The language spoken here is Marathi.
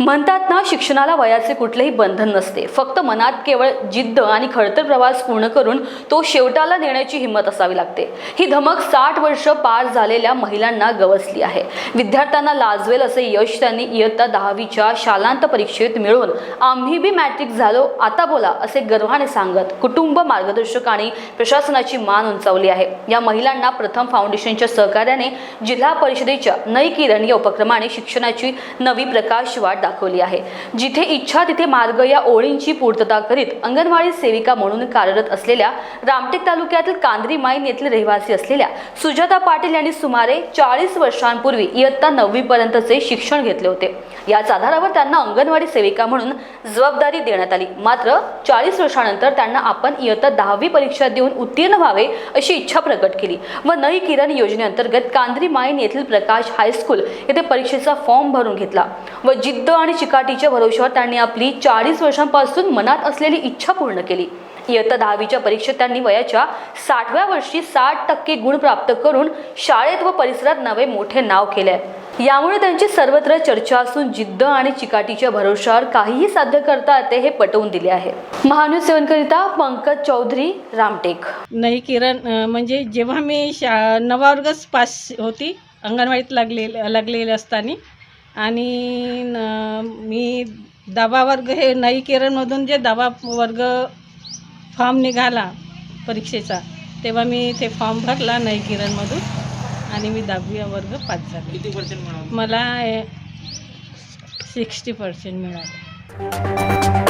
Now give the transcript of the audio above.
म्हणतात ना शिक्षणाला वयाचे कुठलेही बंधन नसते. फक्त मनात केवळ जिद्द आणि खडतर प्रवास पूर्ण करून तो शेवटाला नेण्याची हिंमत असावी लागते. ही धमक साठ वर्ष पार झालेल्या महिलांना गवसली आहे. विद्यार्थ्यांना लाजवेल असे यश त्यांनी इयत्ता दहावीच्या शालांत परीक्षेत मिळवून आम्ही बी मॅट्रिक झालो आता बोला असे गर्वाने सांगत कुटुंब मार्गदर्शक आणि प्रशासनाची मान उंचावली आहे. या महिलांना प्रथम फाउंडेशनच्या सहकार्याने जिल्हा परिषदेच्या नई किरण या उपक्रमाने शिक्षणाची नवी प्रकाशवाट दाखवली आहे. जिथे इच्छा तिथे मार्ग या ओळींची पूर्तता करीत अंगणवाडी सेविका म्हणून कार्यरत असलेल्या रामटेक तालुक्यातील कांद्री माईन येथील रहिवासी असलेल्या सुजाता पाटील यांनी सुमारे चाळीस वर्षांपूर्वी इयत्ता नववी पर्यंतचे शिक्षण घेतले होते. याच आधारावर त्यांना अंगणवाडी सेविका म्हणून जबाबदारी देण्यात आली. मात्र चाळीस वर्षानंतर त्यांना आपण इयत्ता दहावी परीक्षा देऊन उत्तीर्ण व्हावे अशी इच्छा प्रकट केली व नई किरण योजनेअंतर्गत कांद्री माईन येथील प्रकाश हायस्कूल येथे परीक्षेचा फॉर्म भरून घेतला व जिद्द आणि चिकाटीच्या भरोश्यावर त्यांनी आपली चाळीस वर्षांपासून मनात असलेली इच्छा पूर्ण केली. इयत्ता दहावीच्या परीक्षेत त्यांनी वयाच्या साठव्या वर्षी साठ टक्के गुण प्राप्त करून शाळेत व परिसरात नवे मोठे नाव केले. आहे यामुळे त्यांची सर्वत्र चर्चा असून जिद्द आणि चिकाटीच्या भरोश्यावर काहीही साध्य करता येते हे पटवून दिले आहे. महान्यूज सेवनकरिता पंकज चौधरी रामटेक. नाही किरण म्हणजे जेव्हा मी शा नववर्गच पास होती अंगणवाडीत लागले लागलेले असताना आणि न- मी दहावा वर्ग हे नई किरणमधून जे दहावा वर्ग फॉर्म निघाला परीक्षेचा तेव्हा मी ते फॉर्म भरला नई किरणमधून आणि मी दहावी वर्ग पास झाले. किती पर्सेंट मिळाले? मला सिक्स्टी पर्सेंट मिळाले.